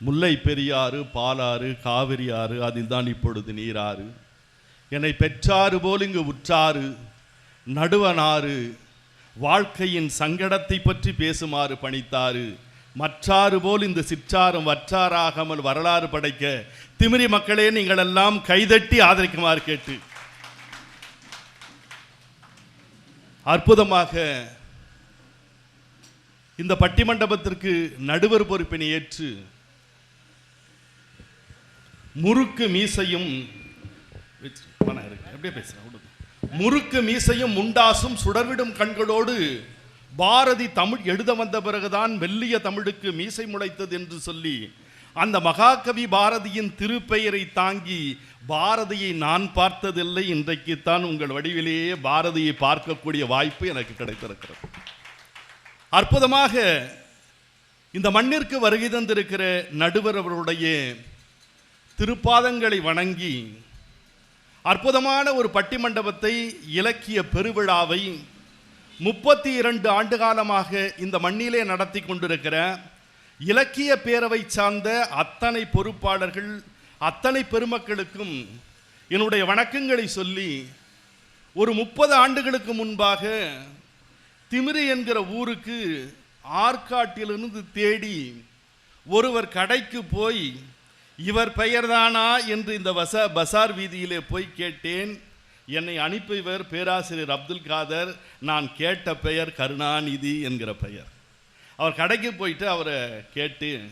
முல்லை பெரியாறு பாலாறு காவிரி ஆறு அதில் தான் இப்பொழுது நீராறு. என்னை பெற்றாறு போல் இங்கு உற்றாறு நடுவனாறு வாழ்க்கையின் சங்கடத்தை பற்றி பேசுமாறு பணித்தாரு மற்றாறு போல் இந்த சிற்றாரும் வற்றாராகாமல் வரலாறு படைக்க திமிரி மக்களே நீங்கள் எல்லாம் கைதட்டி ஆதரிக்குமாறு கேட்டு. அற்புதமாக இந்த பட்டிமண்டபத்திற்கு நடுவர் பொறுப்பினை ஏற்று முறுக்கு மீசையும் பணம் இருக்கு. அப்படியே பேசுகிறேன் முறுக்கு மீசையும் முண்டாசும் சுடர்விடும் கண்களோடு பாரதி தமிழ் எழுத வந்த பிறகுதான் மெல்லிய தமிழுக்கு மீசை முளைத்தது என்று சொல்லி அந்த மகாகவி பாரதியின் திருப்பெயரை தாங்கி பாரதியை நான் பார்த்ததில்லை இன்றைக்குத்தான் உங்கள் வடிவிலேயே பாரதியை பார்க்கக்கூடிய வாய்ப்பு எனக்கு கிடைத்திருக்கிறது அற்புதமாக இந்த மண்ணிற்கு வருகை தந்திருக்கிற நடுவர் அவருடைய திருப்பாதங்களை வணங்கி அற்புதமான ஒரு பட்டிமண்டபத்தை இலக்கிய பெருவிழாவை முப்பத்தி இரண்டு ஆண்டு காலமாக இந்த மண்ணிலே நடத்தி கொண்டிருக்கிற இலக்கிய பேரவை சார்ந்த அத்தனை பொறுப்பாளர்கள் அத்தனை பெருமக்களுக்கும் என்னுடைய வணக்கங்களை சொல்லி ஒரு முப்பது ஆண்டுகளுக்கு முன்பாக திமிரி என்கிற ஊருக்கு ஆற்காட்டிலிருந்து தேடி ஒருவர் கடைக்கு போய் இவர் பெயர்தானா என்று இந்த வச பசார் வீதியிலே போய் கேட்டேன். என்னை அனுப்பியவர் பேராசிரியர் அப்துல் காதர். நான் கேட்ட பெயர் கருணாநிதி என்கிற பெயர். அவர் கடைக்கு போயிட்டு அவரை கேட்டு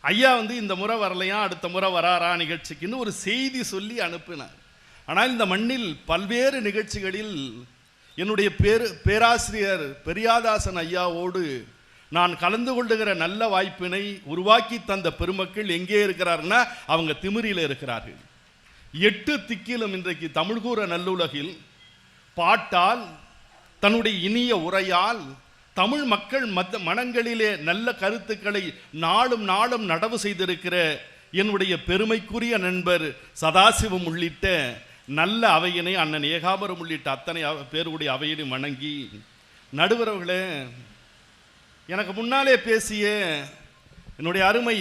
ஐயா வந்து இந்த முறை வரலையா? அடுத்த முறை வராரா? நிகழ்ச்சிக்குன்னு ஒரு செய்தி சொல்லி அனுப்பினார். ஆனால் இந்த மண்ணில் பல்வேறு நிகழ்ச்சிகளில் என்னுடைய பேர் பேராசிரியர் பெரியாதாசன் ஐயாவோடு நான் கலந்து கொள்ளுகிற நல்ல வாய்ப்பினை உருவாக்கி தந்த பெருமக்கள் எங்கே இருக்கிறார்னா அவங்க திமிரியில் இருக்கிறார்கள். எட்டு திக்கிலும் இன்றைக்கு தமிழ்கூற நல்லுலகில் பாட்டால் தன்னுடைய இனிய உரையால் தமிழ் மக்கள் மத்த மனங்களிலே நல்ல கருத்துக்களை நாளும் நாளும் நடவு செய்திருக்கிற என்னுடைய பெருமைக்குரிய நண்பர் சதாசிவம் உள்ளிட்ட நல்ல அவையினை அண்ணன் ஏகாபரம் உள்ளிட்ட அத்தனை அவ- பேருடைய அவையினை வணங்கி நடுவரவர்களே எனக்கு முன்னாலே பேசிய என்னுடைய அருமை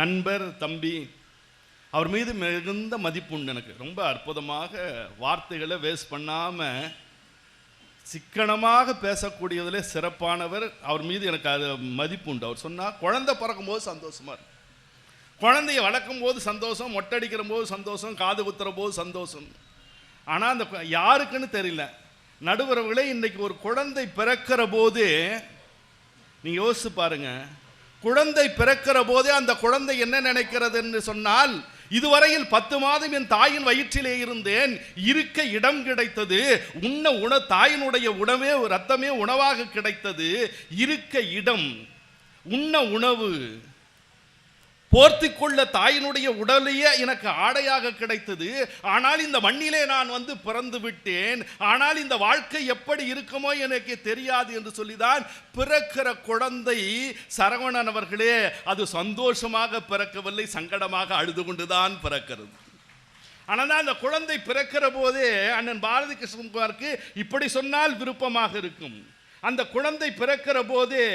நண்பர் தம்பி அவர் மீது மிகுந்த மதிப்புண்டு எனக்கு. ரொம்ப அற்புதமாக வார்த்தைகளை வேஸ்ட் பண்ணாமல் சிக்கனமாக பேசக்கூடியதில் சிறப்பானவர். அவர் மீது எனக்கு அது மதிப்புண்டு அவர் சொன்னால் குழந்தை பிறக்கும்போது சந்தோஷமா இருக்கும் குழந்தைய வளர்க்கும் போது சந்தோஷம் மொட்டடிக்கிற போது சந்தோஷம் காது குத்துற போது சந்தோஷம். ஆனால் அந்த யாருக்குன்னு தெரியல. நடுவரவுகளே இன்றைக்கி ஒரு குழந்தை பிறக்கிற போது நீங்கள் யோசிச்சு பாருங்க. குழந்தை பிறக்கிற போதே அந்த குழந்தை என்ன நினைக்கிறது என்று சொன்னால் இதுவரையில் பத்து மாதம் என் தாயின் வயிற்றிலே இருந்தேன். இருக்க இடம் கிடைத்தது. உண்ண உண தாயினுடைய உணவே ரத்தமே உணவாக கிடைத்தது. இருக்க இடம் உண்ண உணவு. போர்த்திக் கொள்ள தாயினுடைய உடலையே எனக்கு ஆடையாக கிடைத்தது. ஆனால் இந்த மண்ணிலே நான் வந்து பிறந்து விட்டேன். ஆனால் இந்த வாழ்க்கை எப்படி இருக்குமோ எனக்கு தெரியாது என்று சொல்லிதான் பிறக்கிற குழந்தை சரவணன் அவர்களே அது சந்தோஷமாக பிறக்கவில்லை சங்கடமாக அழுது கொண்டுதான் பிறக்கிறது. ஆனால் அந்த குழந்தை பிறக்கிற போதே அண்ணன் பாரதி கிருஷ்ணகுமாருக்கு இப்படி சொன்னால் விருப்பமாக இருக்கும். அந்த குழந்தை பிறக்கிற போதே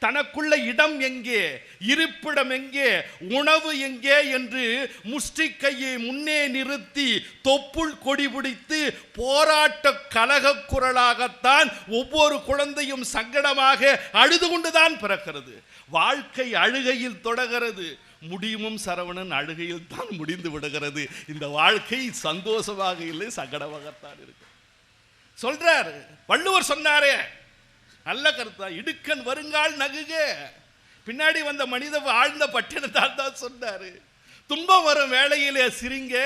தனக்குள்ள இடம் எங்கே? இருப்பிடம் எங்கே? உணவு எங்கே? என்று முஷ்டிக்கையை முன்னே நிறுத்தி தொப்புள் கொடி பிடித்து போராட்ட கலக குரலாகத்தான் ஒவ்வொரு குழந்தையும் சங்கடமாக அழுது கொண்டுதான் பிறக்கிறது. வாழ்க்கை அழுகையில் தொடகிறது முடியுமும் சரவணன் அழுகையில் தான் முடிந்து விடுகிறது. இந்த வாழ்க்கை சந்தோஷமாக இல்லை சங்கடமாகத்தான் இருக்கு. சொல்றாரு. வள்ளுவர் சொன்னாரே நல்ல கருத்தா இடுக்கன் வருங்கால் நகுக. பின்னாடி வந்த மனித ஆழ்ந்த பட்டினத்தால் தான் சொன்னாரு. துன்பம் வரும் வேளையிலே சிரிங்க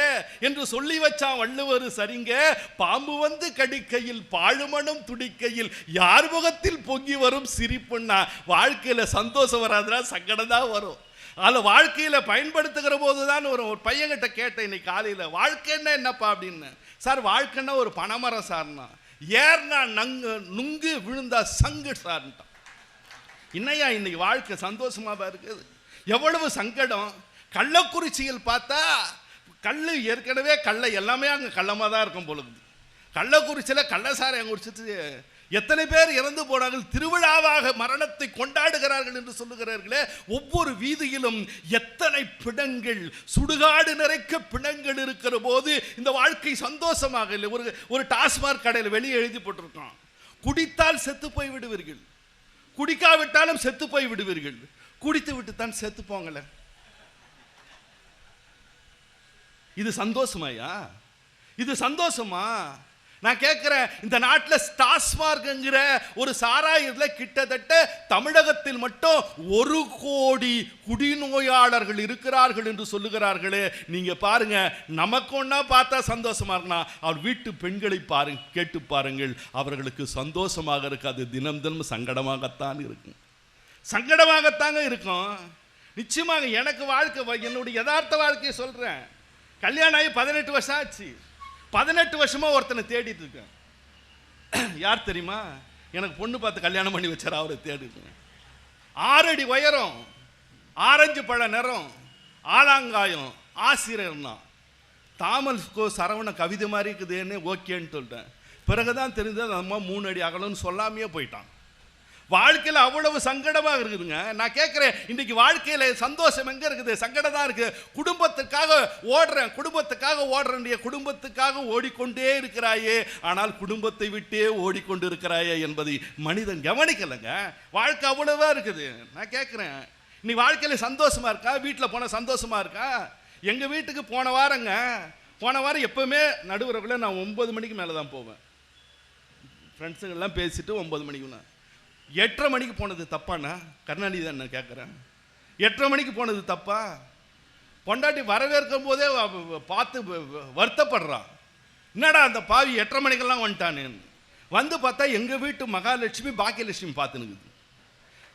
என்று சொல்லி வச்சான் வள்ளுவர் சரிங்க. பாம்பு வந்து கடிக்கையில் பாழுமனும் துடிக்கையில் யார் முகத்தில் பொங்கி வரும் சிரிப்புன்னா வாழ்க்கையில் சந்தோஷம் வராதுனா சங்கடம் தான் வரும். அதில் வாழ்க்கையில் பயன்படுத்துகிற போது தான் ஒரு ஒரு பையன்கிட்ட கேட்டேன் இன்னைக்கு காலையில் வாழ்க்கைன்னா என்னப்பா? அப்படின்னு. சார் வாழ்க்கைன்னா ஒரு பனைமரம் சார்னா. ஏர்னா நங்கு நுங்கு விழுந்தா சங்கு சார்ன்ட்டான். இன்னையா இன்னைக்கு வாழ்க்கை சந்தோஷமாக இருக்குது? எவ்வளவு சங்கடம்? கள்ளக்குறிச்சியில் பார்த்தா கல் ஏற்கனவே கள்ள எல்லாமே அங்கே கள்ளமாக தான் இருக்கும் பொழுது கள்ளக்குறிச்சியில் கள்ளசாரம் குடிச்சிட்டு எத்தனை பேர் இறந்து போனார்கள் திருவிழாவாக மரணத்தை கொண்டாடுகிறார்கள் என்று சொல்லுகிறார்களே ஒவ்வொரு வீதியிலும் எத்தனை பிணங்கள் சுடுகாடு நிறைக்க பிணங்கள் இருக்கிற போது இந்த வாழ்க்கை சந்தோஷமாக இல்லை. ஒரு ஒரு டாஸ்மாக் கடையில் வெளியே எழுதி போட்டிருக்கான் குடித்தால் செத்து போய் விடுவீர்கள். குடிக்காவிட்டாலும் செத்து போய் விடுவீர்கள். குடித்து விட்டு தான் செத்து போங்களே. இது சந்தோஷமாயா? இது சந்தோஷமா? நான் கேட்குறேன் இந்த நாட்டில் ஸ்டாஸ்மார்க்ங்கிற ஒரு சாராயத்தில் கிட்டத்தட்ட தமிழகத்தில் மட்டும் ஒரு கோடி குடிநோயாளர்கள் இருக்கிறார்கள் என்று சொல்லுகிறார்களே. நீங்கள் பாருங்க நமக்கு ஒன்றா பார்த்தா சந்தோஷமாக இருக்கலாம் அவர் வீட்டு பெண்களை பாருங்க கேட்டு பாருங்கள். அவர்களுக்கு சந்தோஷமாக இருக்காது தினம் தினம் சங்கடமாகத்தான் இருக்கும். சங்கடமாகத்தாங்க இருக்கும். நிச்சயமாக எனக்கு வாழ்க்கை என்னுடைய யதார்த்த வாழ்க்கையை சொல்கிறேன் கல்யாணம் ஆகி பதினெட்டு வருஷம் ஆச்சு. பதினெட்டு வருஷமாக ஒருத்தனை தேடிட்டு இருக்கேன். யார் தெரியுமா? எனக்கு பொண்ணு பார்த்து கல்யாணம் பண்ணி வச்சார் அவரை தேடிட்டு. ஆறடி உயரம் ஆரஞ்சு பழ நிறம் ஆலாங்காயம் ஆசிரியர்னா தாமல் கோ சரவண கவிதை மாதிரி இருக்குதுன்னு ஓகேன்னு சொல்லிட்டேன். பிறகுதான் தெரிஞ்சது அந்த அம்மா மூணு அடி அகலம்னு சொல்லாமையே போயிட்டான். வாழ்க்கையில் அவ்வளவு சங்கடமாக இருக்குதுங்க. நான் கேட்குறேன் இன்றைக்கி வாழ்க்கையில் சந்தோஷம் எங்கே இருக்குது? சங்கடம் தான் இருக்குது குடும்பத்துக்காக ஓடுறேன் குடும்பத்துக்காக ஓடுறேன் குடும்பத்துக்காக ஓடிக்கொண்டே இருக்கிறாயே. ஆனால் குடும்பத்தை விட்டே ஓடிக்கொண்டு இருக்கிறாயே என்பதை மனிதன் கவனிக்கலைங்க. வாழ்க்கை அவ்வளவா இருக்குது. நான் கேட்குறேன் நீ வாழ்க்கையில் சந்தோஷமாக இருக்கா? வீட்டில் போன சந்தோஷமாக இருக்கா? எங்கள் வீட்டுக்கு போன வாரங்க போன வாரம் எப்போவுமே நடுவரக்குள்ள நான் ஒம்பது மணிக்கு மேலே தான் போவேன் ஃப்ரெண்ட்ஸுங்கெல்லாம் பேசிட்டு ஒன்பது மணிக்குண்ணா. எட்டரை மணிக்கு போனது தப்பாண்ணா? கருணாநிதி தான் நான் கேட்குறேன் எட்டரை மணிக்கு போனது தப்பா? பொண்டாட்டி வரவேற்கும் போதே பார்த்து வருத்தப்படுறான் என்னடா அந்த பாவி எட்டரை மணிக்கெல்லாம் வந்துட்டானேன்னு வந்து பார்த்தா எங்கள் வீட்டு மகாலட்சுமி பாக்கியலட்சுமி பார்த்துனுக்குது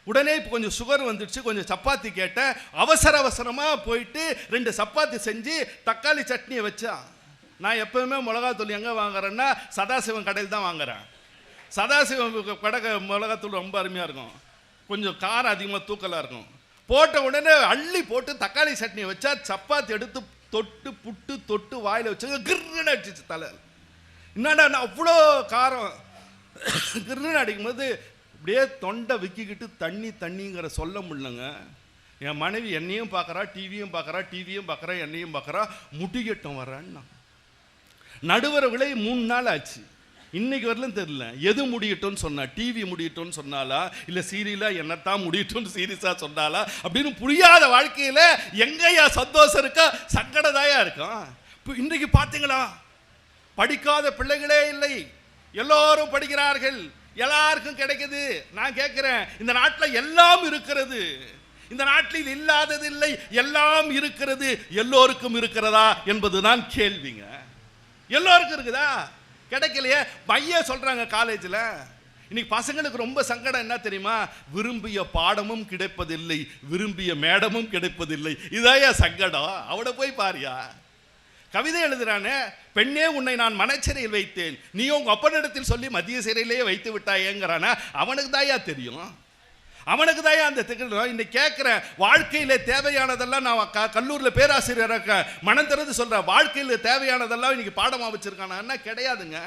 உடனே இப்போ கொஞ்சம் சுகர் வந்துடுச்சு கொஞ்சம் சப்பாத்தி கேட்டேன். அவசர அவசரமாக போயிட்டு ரெண்டு சப்பாத்தி செஞ்சு தக்காளி சட்னியை வச்சா. நான் எப்பவுமே மிளகாத்தூள் எங்கே வாங்குறேன்னா சதாசிவம் கடையில் தான் வாங்குறேன். சதாசிவம் கடக மிளகாத்தூள் ரொம்ப அருமையாக இருக்கும். கொஞ்சம் காரம் அதிகமாக தூக்கலாக இருக்கும். போட்ட உடனே அள்ளி போட்டு தக்காளி சட்னியை வச்சா சப்பாத்தி எடுத்து தொட்டு புட்டு தொட்டு வாயில் வச்சு கிர்னு அடிச்சிச்சு தலை. என்னடா நான் அவ்வளோ காரம். கிருன்னு அடிக்கும்போது அப்படியே தொண்டை விக்கிக்கிட்டு தண்ணி தண்ணிங்கிற சொல்ல முடியலங்க. என் மனைவி என்னையும் பார்க்குறா டிவியும் பார்க்குறா டிவியும் பார்க்குறா என்னையும் பார்க்குறா முட்டிக்கட்டம் வர்றான்னு. நடுவர விலை மூணு நாள் ஆச்சு. இன்னைக்கு வரலும் தெரியல. எது முடியட்டும்னு சொன்னா டிவி முடியட்டும்னு சொன்னாலா இல்லை சீரியலா என்னத்தான் முடியட்டும்னு சீரியஸாக சொன்னாலா அப்படின்னு புரியாத வாழ்க்கையில் எங்கேயா சந்தோஷம் இருக்கா? சங்கடதாயா இருக்கும் இப்போ இன்றைக்கு பார்த்தீங்களா படிக்காத பிள்ளைகளே இல்லை. எல்லோரும் படிக்கிறார்கள். எல்லாருக்கும் கிடைக்குது. நான் கேட்குறேன் இந்த நாட்டில் எல்லாம் இருக்கிறது. இந்த நாட்டில் இல்லாதது இல்லை. எல்லாம் இருக்கிறது. எல்லோருக்கும் இருக்கிறதா என்பதுதான் கேள்விங்க. எல்லோருக்கும் இருக்குதா? கிடைக்கலையே பைய சொல்கிறாங்க காலேஜில் இன்னைக்கு பசங்களுக்கு ரொம்ப சங்கடம் என்ன தெரியுமா? விரும்பிய பாடமும் கிடைப்பதில்லை விரும்பிய மேடமும் கிடைப்பதில்லை. இதாயா சங்கடம்? அவட போய் பாரியா? கவிதை எழுதுறானே பெண்ணே உன்னை நான் மனச்சிறையில் வைத்தேன். நீ உங்கள் அப்பனிடத்தில் சொல்லி மத்திய சிறையிலேயே வைத்து விட்டாயேங்கிறானா? அவனுக்கு தாயா தெரியும். அவனுக்கு தான் அந்த திகழ் இன்னைக்கு கேட்குறேன் வாழ்க்கையில் தேவையானதெல்லாம் நான் க கல்லூரியில் பேராசிரியராக மனம் திறந்து சொல்கிறேன் வாழ்க்கையில் தேவையானதெல்லாம் இன்னைக்கு பாடமாக வச்சிருக்கானா? கிடையாதுங்க.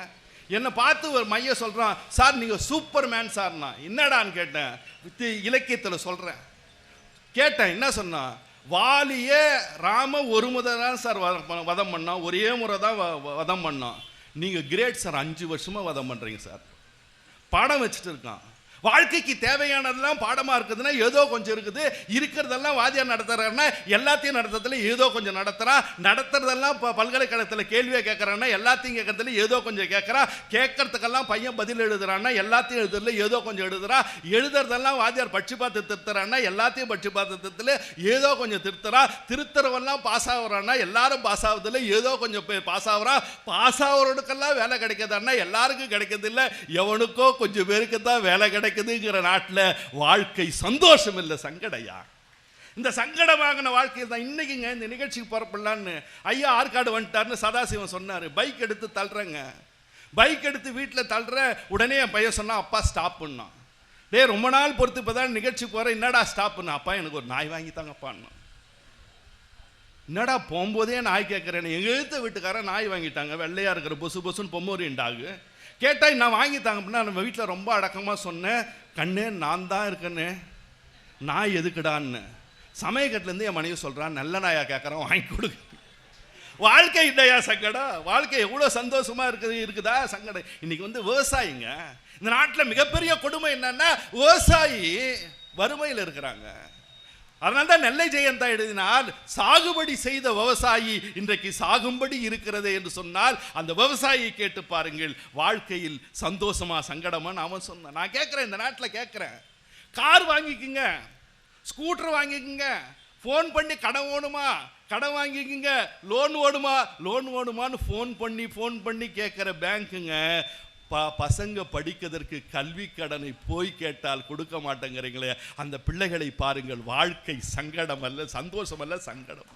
என்னை பார்த்து ஒரு மைய சொல்கிறான் சார் நீங்கள் சூப்பர் மேன் சார்னா என்னடான்னு கேட்டேன். இலக்கியத்தில் சொல்கிறேன் கேட்டேன். என்ன சொன்னான்? வாலியே ராம ஒரு முறை தான் சார் வதம் வதம் பண்ணான். ஒரே முறை தான் வ- வ- வதம் பண்ணான். நீங்கள் கிரேட் சார். அஞ்சு வருஷமாக வதம் பண்ணுறீங்க சார். பாடம் வச்சுட்டு இருக்கான். வாழ்க்கைக்கு தேவையானதெல்லாம் பாடமாக இருக்குதுன்னா ஏதோ கொஞ்சம் இருக்குது. இருக்கிறதெல்லாம் வாத்தியார் நடத்துகிறாருன்னா எல்லாத்தையும் நடத்துறதுல ஏதோ கொஞ்சம் நடத்துகிறான் நடத்துறதெல்லாம் இப்போ பல்கலைக்கழகத்தில் கேள்வியை கேட்குறான்னா எல்லாத்தையும் கேட்கறதுல ஏதோ கொஞ்சம் கேட்குறான் கேட்கறதுக்கெல்லாம் பையன் பதில் எழுதுறான்னா எல்லாத்தையும் எழுதுறதுல ஏதோ கொஞ்சம் எழுதுறான் எழுதுறதெல்லாம் வாத்தியார் பட்சி பார்த்து திருத்துறான்னா எல்லாத்தையும் பட்சி பார்த்து திருத்துல ஏதோ கொஞ்சம் திருத்துறான் திருத்துறவெல்லாம் பாஸ் ஆகுறான்னா எல்லாரும் பாஸ் ஆகுறதுல ஏதோ கொஞ்சம் பாஸ் ஆகுறான் பாஸ் ஆகிறவனுக்கெல்லாம் வேலை கிடைக்காதான்னா எல்லாருக்கும் கிடைக்கிறது இல்லை எவனுக்கோ கொஞ்சம் பேருக்கு தான் வேலை கிடைக்கும் கிடைக்குதுங்கிற நாட்டில் வாழ்க்கை சந்தோஷம் இல்லை சங்கடையா? இந்த சங்கடம் வாங்கின வாழ்க்கையில் தான் இன்னைக்குங்க இந்த நிகழ்ச்சிக்கு புறப்படலான்னு ஐயா ஆற்காடு வந்துட்டாருன்னு சதாசிவம் சொன்னார். பைக் எடுத்து தள்ளுறேங்க. பைக் எடுத்து வீட்டில் தள்ளுற உடனே என் பையன் சொன்னால் அப்பா ஸ்டாப் பண்ணான் டே ரொம்ப நாள் பொறுத்து இப்போ தான் நிகழ்ச்சி போகிறேன் என்னடா ஸ்டாப் பண்ண அப்பா எனக்கு ஒரு நாய் வாங்கி தாங்கப்பான்னு. என்னடா போகும்போதே நாய் கேட்குறேன் எங்கள் எழுத்த வீட்டுக்காரன் நாய் வாங்கிட்டாங்க வெள்ளையா இருக்கிற பொசு பொசுன்னு பொம்மோரியன் டாகு. கேட்டால் நான் வாங்கி தாங்க அப்படின்னா நம்ம வீட்டில் ரொம்ப அடக்கமாக சொன்னேன். கண்ணே நான் தான் இருக்கேன்னு. நான் எதுக்குடான்னு. சமயக்கட்டிலேருந்து என் மனைவி சொல்கிறான் நல்ல நாயா கேட்குறான் வாங்கி கொடுக்கு. வாழ்க்கை இல்லையா சங்கடம் வாழ்க்கை எவ்வளோ சந்தோஷமாக இருக்குது இருக்குதா சங்கடம் இன்றைக்கி வந்து விவசாயிங்க. இந்த நாட்டில் மிகப்பெரிய கொடுமை என்னன்னா விவசாயி வறுமையில் இருக்கிறாங்க. அதனால தான் நெல்லை ஜெயந்தா எழுதினால் சாகுபடி செய்த விவசாயி இன்றைக்கு சாகும்படி இருக்கிறது என்று சொன்னால் அந்த விவசாயியை கேட்டு பாருங்கள் வாழ்க்கையில் சந்தோஷமா சங்கடமா? அவன் சொன்னான். நான் கேட்குறேன் இந்த நாட்டில் கேட்குறேன். கார் வாங்கிக்குங்க ஸ்கூட்டர் வாங்கிக்கோங்க ஃபோன் பண்ணி கடன் ஓணுமா கடன் வாங்கிக்குங்க லோன் ஓடுமா? லோன் ஓடுமான்னு ஃபோன் பண்ணி ஃபோன் பண்ணி கேட்குற பேங்க்குங்க ப பசங்க படிக்கிறதற்கு கல்வி கடனை போய் கேட்டால் கொடுக்க மாட்டேங்கிறீங்களே அந்த பிள்ளைகளை பாருங்கள் வாழ்க்கை சங்கடம் அல்ல சந்தோஷம் அல்ல சங்கடம்.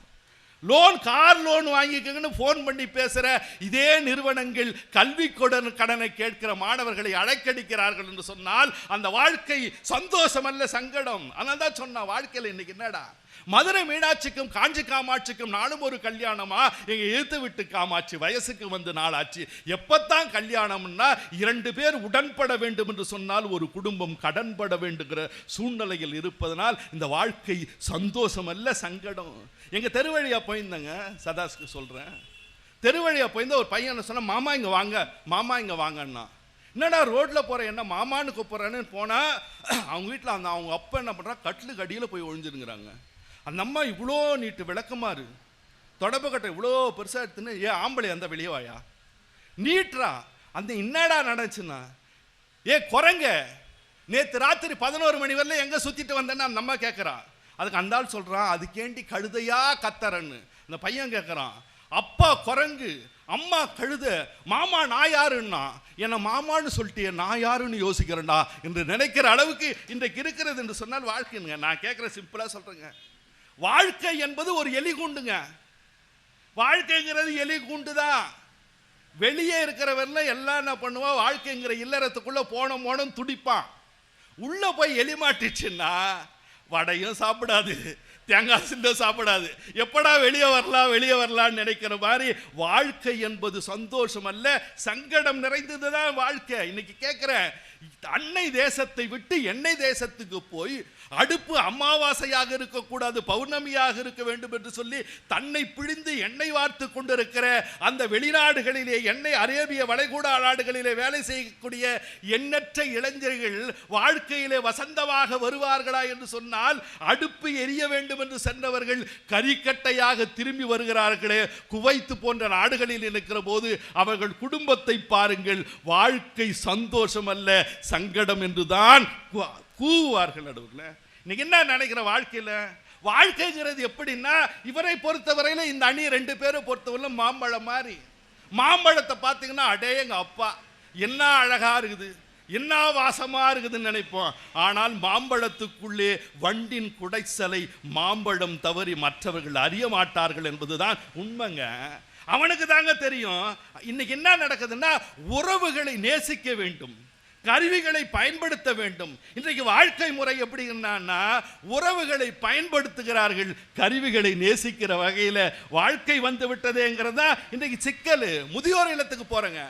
லோன் கார் லோன் வாங்கிக்கங்கன்னு ஃபோன் பண்ணி பேசுகிற இதே நிறுவனங்கள் கல்வி கடன் கடனை கேட்கிற மாணவர்களை அழைக்கடிக்கிறார்கள் என்று சொன்னால் அந்த வாழ்க்கை சந்தோஷம் அல்ல சங்கடம். அதனால தான் சொன்னா வாழ்க்கையில் இன்னைக்கு என்னடா? மதுரை மீனாட்சிக்கும் காஞ்சி காமாட்சிக்கும் நானும் ஒரு கல்யாணமா? எங்க எழுத்து விட்டு காமாட்சி வயசுக்கு வந்து நாளாச்சு. எப்பத்தான் கல்யாணம்னா இரண்டு பேர் உடன்பட வேண்டும் என்று சொன்னால் ஒரு குடும்பம் கடன்பட வேண்டுகிற சூழ்நிலையில் இருப்பதனால் இந்த வாழ்க்கை சந்தோஷம் அல்ல சங்கடம். எங்க தெருவழி போயிருந்தேங்க சதாஸ்க்கு சொல்றேன். தெருவழியா போயிருந்த ஒரு பையன் சொன்ன மாமா இங்கே வாங்க மாமா இங்கே வாங்கன்னா. என்னடா ரோட்டில் போகிற என்ன மாமான்னு கூப்பிட்றேன்னு போனால் அவங்க வீட்டில் அந்த அவங்க அப்பா என்ன பண்ணுறா கட்டிலுக்கு அடியில் போய் ஒழிஞ்சிருங்கிறாங்க. அந்த அம்மா இவ்வளோ நீட்டு விளக்கமாறு தொடப்பு கட்டை இவ்வளோ பெருசாக எடுத்துன்னு ஏ ஆம்பளை அந்த வெளியே வாயா? நீட்ரா அந்த என்னடா நடந்துச்சுன்னா? ஏ குரங்க. நேற்று ராத்திரி பதினோரு மணி வரல எங்கே சுற்றிட்டு வந்தேன்னு அந்த அம்மா கேட்குறான் அதுக்கு அந்தாள் சொல்கிறான் அதுக்கேண்டி கழுதையா கத்தரன்னு இந்த பையன் கேட்குறான் அப்பா குரங்கு அம்மா கழுத மாமா நான் யாருன்னா? என்னை மாமான்னு சொல்லிட்டு நான் யாருன்னு யோசிக்கிறேன்டா. என்று நினைக்கிற அளவுக்கு இன்றைக்கு இருக்கிறது என்று சொன்னால் வாழ்க்கைங்க நான் கேட்குற சிம்பிளாக சொல்கிறேங்க வாழ்க்கை என்பது ஒரு எலி கூண்டுங்க. வாழ்க்கைங்கிறது எலி கூண்டு தான் வெளியே இருக்கிறவரில் எல்லாம் என்ன பண்ணுவான் வாழ்க்கைங்கிற இல்லறத்துக்குள்ளே போன போனோம் துடிப்பான். உள்ளே போய் எலி மாட்டிச்சுன்னா வடையும் சாப்பிடாது. தேங்காய் சிந்த சாப்பிடாது. எப்படா வெளியே வரலாம் வெளியே வரலாம்னு நினைக்கிற மாதிரி வாழ்க்கை என்பது சந்தோஷம் அல்ல சங்கடம் நிறைந்தது தான் வாழ்க்கை. இன்னைக்கு கேட்குறேன் அன்னை தேசத்தை விட்டு எண்ணெய் தேசத்துக்கு போய் அடுப்பு அமாவாசையாக இருக்கக்கூடாது பௌர்ணமியாக இருக்க வேண்டும் என்று சொல்லி தன்னை பிழிந்து எண்ணெய் வார்த்து கொண்டிருக்கிற அந்த வெளிநாடுகளிலே எண்ணெய் அரேபிய வளைகுடா நாடுகளிலே வேலை செய்யக்கூடிய எண்ணற்ற இளைஞர்கள் வாழ்க்கையிலே வசந்தமாக வருவார்களா என்று சொன்னால் அடுப்பு எரிய வேண்டும் என்று சென்றவர்கள் கரிக்கட்டையாக திரும்பி வருகிறார்களே குவைத்து போன்ற நாடுகளில் இருக்கிற போது அவர்கள் குடும்பத்தை பாருங்கள் வாழ்க்கை சந்தோஷம் அல்ல சங்கடம் என்று தான் கூவார்கள் நடுவில் இன்னைக்கு என்ன நினைக்கிற வாழ்க்கையில? வாழ்க்கைங்கிறது எப்படின்னா இவரை பொறுத்தவரையில் இந்த அணி ரெண்டு பேரை பொறுத்தவரையில மாம்பழம் மாதிரி. மாம்பழத்தை பார்த்தீங்கன்னா அடே எங்கள் அப்பா என்ன அழகா இருக்குது. என்ன வாசமாக இருக்குதுன்னு நினைப்போம். ஆனால் மாம்பழத்துக்குள்ளே வண்டின் குடைச்சலை மாம்பழம் தவறி மற்றவர்கள் அறிய மாட்டார்கள் என்பதுதான் உண்மைங்க. அவனுக்கு தாங்க தெரியும். இன்னைக்கு என்ன நடக்குதுன்னா உறவுகளை நேசிக்க வேண்டும். கருவிகளை பயன்படுத்த வேண்டும். இன்றைக்கு வாழ்க்கை முறை எப்படி என்னன்னா உறவுகளை பயன்படுத்துகிறார்கள் கருவிகளை நேசிக்கிற வகையில் வாழ்க்கை வந்து விட்டதேங்கிறதா இன்றைக்கு சிக்கல். முதியோர் இல்லத்துக்கு போகிறேங்க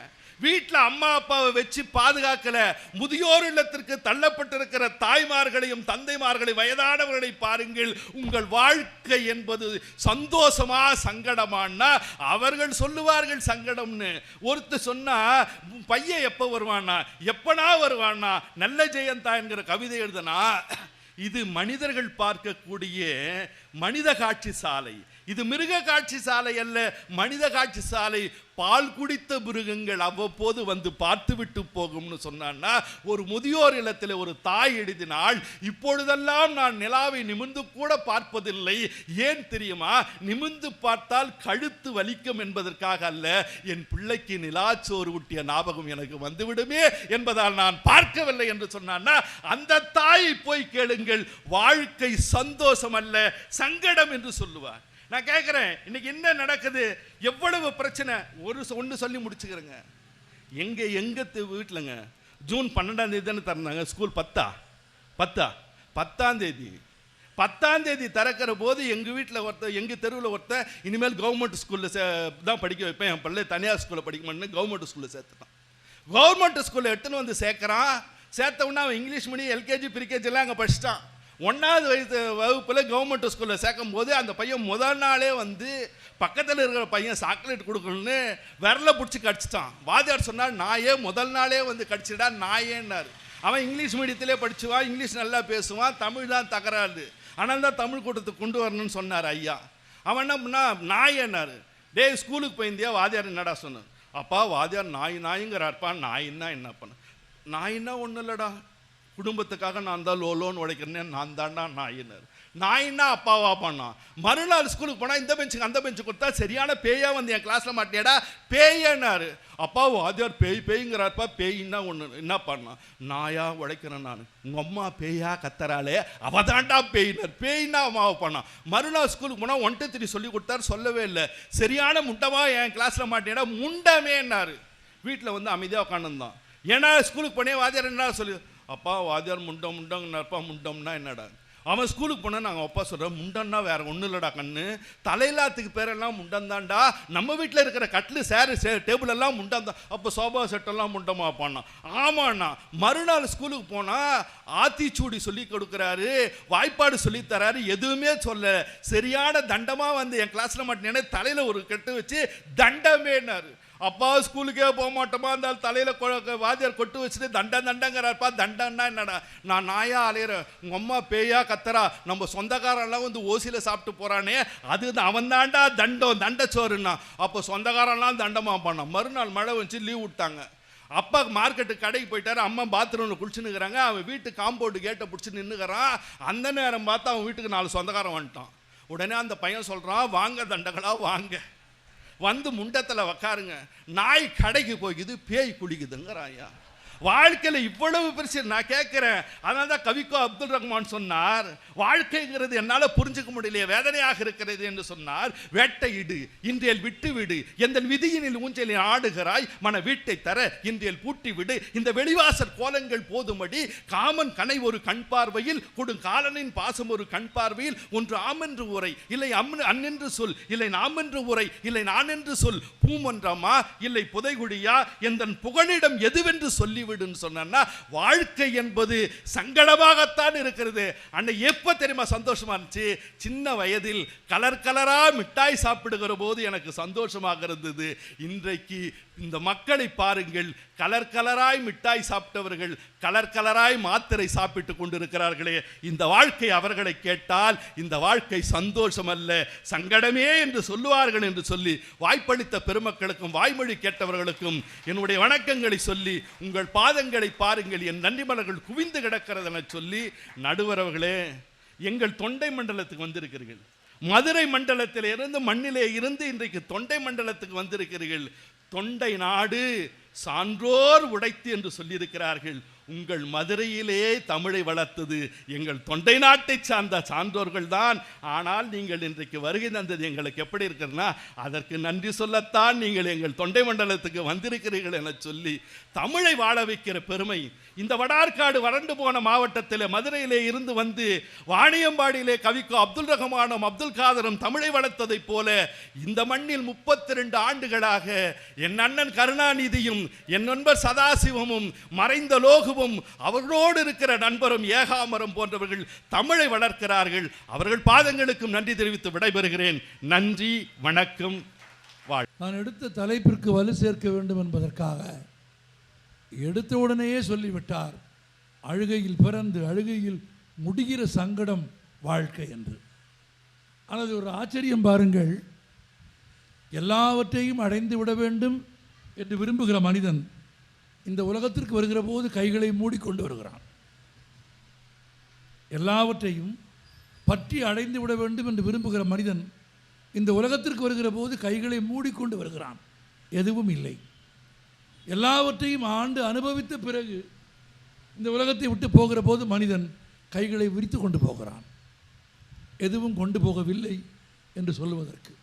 வீட்டில் அம்மா அப்பாவை வச்சு பாதுகாக்கல. முதியோர் இல்லத்திற்கு தள்ளப்பட்டிருக்கிற தாய்மார்களையும் தந்தைமார்களையும் வயதானவர்களை பாருங்கள். உங்கள் வாழ்க்கை என்பது சந்தோஷமா சங்கடமானா அவர்கள் சொல்லுவார்கள் சங்கடம்னு. ஒருத்தர் சொன்னா பையன் எப்போ வருவானா எப்பனா வருவானா நல்ல ஜெயந்தா என்கிற கவிதை எழுதுனா இது மனிதர்கள் பார்க்கக்கூடிய மனித காட்சி சாலை. இது மிருக காட்சி சாலை அல்ல மனித காட்சி சாலை. பால் குடித்த மிருகங்கள் அவ்வப்போது வந்து பார்த்துவிட்டு போகும்னு சொன்னான்னா ஒரு முதியோர் இல்லத்தில் ஒரு தாய் எழுதினால் இப்பொழுதெல்லாம் நான் நிலாவை நிமிர்ந்து கூட பார்ப்பதில்லை. ஏன் தெரியுமா? நிமிர்ந்து பார்த்தால் கழுத்து வலிக்கும் என்பதற்காக அல்ல என் பிள்ளைக்கு நிலாச்சோறு ஊட்டிய ஞாபகம் எனக்கு வந்துவிடுமே என்பதால் நான் பார்க்கவில்லை என்று சொன்னான்னா அந்த தாயை போய் கேளுங்கள். வாழ்க்கை சந்தோஷம் அல்ல சங்கடம் என்று சொல்லுவார். நான் கேட்குறேன் இன்னைக்கு என்ன நடக்குது? எவ்வளவு பிரச்சனை? ஒரு ஒன்று சொல்லி முடிச்சுக்கிறேங்க. எங்கே எங்கே வீட்டிலங்க ஜூன் பன்னெண்டாம் தேதி தானே திறந்தாங்க. ஸ்கூல் பத்தா? பத்தா? பத்தாம் தேதி. பத்தாம் தேதி திறக்கிற போது எங்கள் வீட்டில் ஒருத்தர் எங்கள் தெருவில் ஒருத்தர் இனிமேல் கவர்மெண்ட் ஸ்கூலில் சே தான் படிக்க வைப்பேன். என் பிள்ளை தனியார் ஸ்கூலில் படிக்கணும்னு கவர்மெண்ட் ஸ்கூலில் சேர்த்துட்டான். கவர்மெண்ட் ஸ்கூலில் எடுத்துன்னு வந்து சேர்க்குறான். சேர்த்த உடனே அவன் இங்கிலீஷ் மீடியம் எல்கேஜி பிரிகேஜிலாம் எல்லாம் அங்கே படிச்சிட்டான். ஒன்றாவது வயசு வகுப்பில் கவர்மெண்ட் ஸ்கூலில் சேர்க்கும் போது அந்த பையன் முதல் நாளே வந்து பக்கத்தில் இருக்கிற பையன் சாக்லேட் கொடுக்கணும்னு விரல பிடிச்சி கடிச்சிட்டான். வாத்தியார் சொன்னார் நாயே முதல் நாளே வந்து கடிச்சிடா நாயேன்னார் அவன் இங்கிலீஷ் மீடியத்திலே படிச்சுவான் இங்கிலீஷ் நல்லா பேசுவான் தமிழ் தான் தகராறு. ஆனால் தான் தமிழ் கூட்டத்துக்கு கொண்டு வரணும்னு சொன்னார் ஐயா. அவன் என்ன பண்ணா நாயேன்னாரு டேய் ஸ்கூலுக்கு போயிருந்தியா? வாத்தியார் என்னடா சொன்னார். அப்பா வாத்தியார் நாய் நாய்ங்கிறார்ப்பா. நாயின்னா என்ன பண்ண நாயின்னா ஒன்றும் இல்லைடா. குடும்பத்துக்காக நான் தான் லோ லோன் நான் தான்டா நாயினர். நாயின்னா அப்பாவா பண்ணான் மறுநாள் ஸ்கூலுக்கு போனால் இந்த பெஞ்சுக்கு அந்த பெஞ்சு கொடுத்தா சரியான பேயா வந்து என் கிளாஸில் மாட்டியாடா பேயன்னாரு. அப்பா வாத்தியார் பேய் பேய்ங்கிறாருப்பா பேயின்னா ஒன்று என்ன பண்ணான் நாயா உழைக்கிறேன் நான். உங்கள் அம்மா பேயா கத்துறாளே அவ தாண்டா பேயினர். பேயின்னா அம்மாவை பண்ணான் மறுநாள் ஸ்கூலுக்கு போனால் ஒன் டூ த்ரீ சொல்லி கொடுத்தாரு சொல்லவே இல்லை. சரியான முண்டமா என் கிளாஸில் மாட்டியாடா முண்டமேன்னாரு. வீட்டில் வந்து அமைதியாக உட்காந்துருந்தான் ஏன்னா ஸ்கூலுக்கு போனே வாத்தியார் என்ன சொல்லி அப்பா வாத்தியார் முண்டம் முண்டங்கன்னாருப்பா முண்டம்னா என்னடா? அவன் ஸ்கூலுக்கு போனால் நாங்கள் அப்பா சொல்கிறோம் முண்டன்னா வேற ஒன்றும் இல்லைடா கண்ணு. தலையிலாத்துக்கு பேரெல்லாம் முண்டம் தான்டா நம்ம வீட்டில் இருக்கிற கட்லு சேரு சே டேபிள் எல்லாம் முண்டந்தான் அப்போ சோபா செட்டெல்லாம் முண்டமா பண்ணான் ஆமாண்ணா. மறுநாள் ஸ்கூலுக்கு போனால் ஆத்திச்சூடி சொல்லி கொடுக்குறாரு வாய்ப்பாடு சொல்லி தராரு எதுவுமே சொல்ல சரியான தண்டமாக வந்து என் கிளாஸில் மட்டும் தலையில் ஒரு கட்டு வச்சு தண்டமேனாரு அப்பா ஸ்கூலுக்கே போக மாட்டோமா? அந்த தலையில் வாத்தியார் கொட்டு வச்சுட்டு தண்டம் தண்டங்கிறார்ப்பா. தண்டம்னா என்னடா? நான் நாயா அலையிறேன். உங்கள் அம்மா பேயா கத்துறா? நம்ம சொந்தக்காரெல்லாம் வந்து ஓசியில் சாப்பிட்டு போகிறானே அது அவன் தாண்டா தண்டம். தண்டச்சோறுன்னா. அப்போ சொந்தக்காரெல்லாம் தண்டமாக பண்ணான் மறுநாள் மழை வந்துச்சு லீவ் விட்டாங்க. அப்பா மார்க்கெட்டு கடைக்கு போயிட்டாரு. அம்மா பாத்ரூமில் குளிச்சுன்னுக்குறாங்க அவன் வீட்டு காம்பவுண்டு கேட்டை பிடிச்சி நின்றுக்கிறான் அந்த நேரம் பார்த்து அவன் வீட்டுக்கு நாலு சொந்தக்காரன் வந்துட்டான். உடனே அந்த பையன் சொல்கிறான் வாங்க தண்டங்களா வாங்க. வந்து முண்டத்தில் உக்காருங்க. நாய் கடைக்கு போய்க்குது பேய் குளிக்குதுங்கிறாயா வாழ்க்கையில் இவ்வளவு பெருசு நான் கேட்குறேன். அதனால தான் கவிக்கோ அப்துல் ரஹ்மான் சொன்னார் வாழ்க்கைங்கிறது என்னால் புரிஞ்சுக்க முடியலையே வேதனையாக இருக்கிறது என்று சொன்னார். வேட்டையிடு இன்றையில் விட்டு விடு எந்த விதியினில் ஊஞ்சலில் ஆடுகிறாய் மன வீட்டை தர இன்றையல் பூட்டி விடு இந்த வெளிவாசல் கோலங்கள் போதுமடி காமன் கனை ஒரு கண் பார்வையில் கொடுங்காலனின் பாசம் ஒரு கண் பார்வையில் ஒன்று ஆமென்று உரை இல்லை அம் அன்னென்று சொல் இல்லை நாம் என்று உரை இல்லை நான் என்று சொல் பூமன்றமா இல்லை புதைகுடியா எந்தன் புகழிடம் எதுவென்று சொல்லி சொல்லிவிடுன்னு சொன்னா வாழ்க்கை என்பது சங்கடமாகத்தான் இருக்கிறது. அன்னை எப்ப தெரியுமா சந்தோஷமா இருந்துச்சு? சின்ன வயதில் கலர் கலரா மிட்டாய் சாப்பிடுகிற போது எனக்கு சந்தோஷமாக இருந்தது. இன்றைக்கு இந்த மக்களை பாருங்கள் கலர் கலராய் மிட்டாய் சாப்பிட்டவர்கள் கலர் கலராய் மாத்திரை சாப்பிட்டு கொண்டிருக்கிறார்களே இந்த வாழ்க்கை அவர்களை கேட்டால் இந்த வாழ்க்கை சந்தோஷம் அல்ல சங்கடமே என்று சொல்லுவார்கள் என்று சொல்லி வாய்ப்பளித்த பெருமக்களுக்கும் வாய்மொழி கேட்டவர்களுக்கும் என்னுடைய வணக்கங்களை சொல்லி உங்கள் பாதங்களை பாருங்கள் என் நன்றி மலர்கள் குவிந்து கிடக்கிறது என சொல்லி நடுவரவர்களே எங்கள் தொண்டை மண்டலத்துக்கு வந்திருக்கிறீர்கள். மதுரை மண்டலத்தில் இருந்து மண்ணிலே இருந்து இன்றைக்கு தொண்டை மண்டலத்துக்கு வந்திருக்கிறீர்கள். தொண்டை நாடு சான்றோர் உடைத்து என்று சொல்லியிருக்கிறார்கள். உங்கள் மதுரையிலே தமிழை வளர்த்தது எங்கள் தொண்டை நாட்டை சார்ந்த சான்றோர்கள் தான். ஆனால் நீங்கள் இன்றைக்கு வருகை தந்தது எங்களுக்கு எப்படி இருக்கிறதுனா அதற்கு நன்றி சொல்லத்தான் நீங்கள் எங்கள் தொண்டை மண்டலத்துக்கு வந்திருக்கிறீர்கள் என சொல்லி தமிழை வாழ வைக்கிற பெருமை இந்த வடார்காடு வறண்டு போன மாவட்டத்தில் மதுரையிலே இருந்து வந்து வாணியம்பாடியிலே கவிக்கும் அப்துல் ரஹ்மானும் அப்துல் காதரும் தமிழை வளர்த்ததைப் போல இந்த மண்ணில் முப்பத்தி ரெண்டு ஆண்டுகளாக என் அண்ணன் கருணாநிதியும் என் நண்பர் சதாசிவமும் மறைந்த லோகுவும் அவர்களோடு இருக்கிற நண்பரும் ஏகாமரம் போன்றவர்கள் தமிழை வளர்க்கிறார்கள். அவர்கள் பாதங்களுக்கும் நன்றி தெரிவித்து விடைபெறுகிறேன். நன்றி வணக்கம் வாழ் நான் எடுத்த தலைப்பிற்கு வலு சேர்க்க வேண்டும் என்பதற்காக எடுத்த உடனேயே சொல்லிவிட்டார் அழுகையில் பிறந்து அழுகையில் முடிகிற சங்கடம் வாழ்க்கை என்று. ஆனால் ஒரு ஆச்சரியம் பாருங்கள் எல்லாவற்றையும் அடைந்து விட வேண்டும் என்று விரும்புகிற மனிதன் இந்த உலகத்திற்கு வருகிற போது கைகளை மூடிக்கொண்டு வருகிறான். எல்லாவற்றையும் பற்றி அடைந்து விட வேண்டும் என்று விரும்புகிற மனிதன் இந்த உலகத்திற்கு வருகிற போது கைகளை மூடிக்கொண்டு வருகிறான். எதுவும் இல்லை. எல்லாவற்றையும் ஆண்டு அனுபவித்த பிறகு இந்த உலகத்தை விட்டு போகிற போது மனிதன் கைகளை விரித்து கொண்டு போகிறான். எதுவும் கொண்டு போகவில்லை என்று சொல்லுவதற்கு.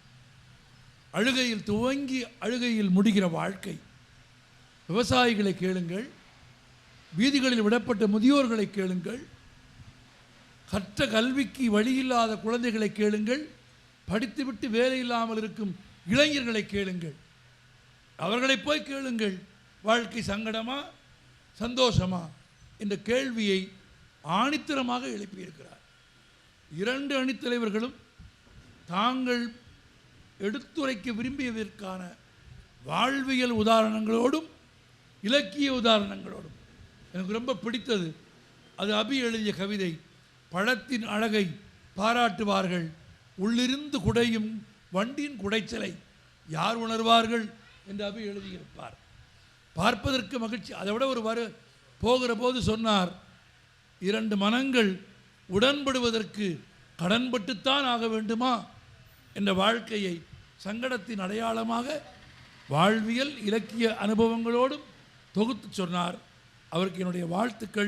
அழுகையில் துவங்கி அழுகையில் முடிகிற வாழ்க்கை. விவசாயிகளை கேளுங்கள் வீதிகளில் விடப்பட்ட முதியோர்களை கேளுங்கள் கற்ற கல்விக்கு வழியில்லாத குழந்தைகளை கேளுங்கள் படித்துவிட்டு வேலை இல்லாமல் இருக்கும் இளைஞர்களை கேளுங்கள். அவர்களை போய் கேளுங்கள். வாழ்க்கை சங்கடமா சந்தோஷமா என்ற கேள்வியை ஆணித்தரமாக எழுப்பியிருக்கிறார். இரண்டு அணித்தலைவர்களும் தாங்கள் எடுத்துரைக்க விரும்பியதற்கான வாழ்வியல் உதாரணங்களோடும் இலக்கிய உதாரணங்களோடும் எனக்கு ரொம்ப பிடித்தது. அது அபி எழுதிய கவிதை பழத்தின் அழகை பாராட்டுவார்கள் உள்ளிருந்து குடையும் வண்டியின் குடைச்சலை யார் உணர்வார்கள்? என்று அபி எழுதியிருப்பார். பார்ப்பதற்கு மகிழ்ச்சி. அதை விட ஒரு வரு போகிற போது சொன்னார் இரண்டு மனங்கள் உடன்படுவதற்கு கடன்பட்டுத்தான் ஆக வேண்டுமா? என்ற வாழ்க்கையை சங்கடத்தின் அடையாளமாக வாழ்வியல் இலக்கிய அனுபவங்களோடும் தொகுத்து சொன்னார். அவருக்கு என்னுடைய வாழ்த்துக்கள்.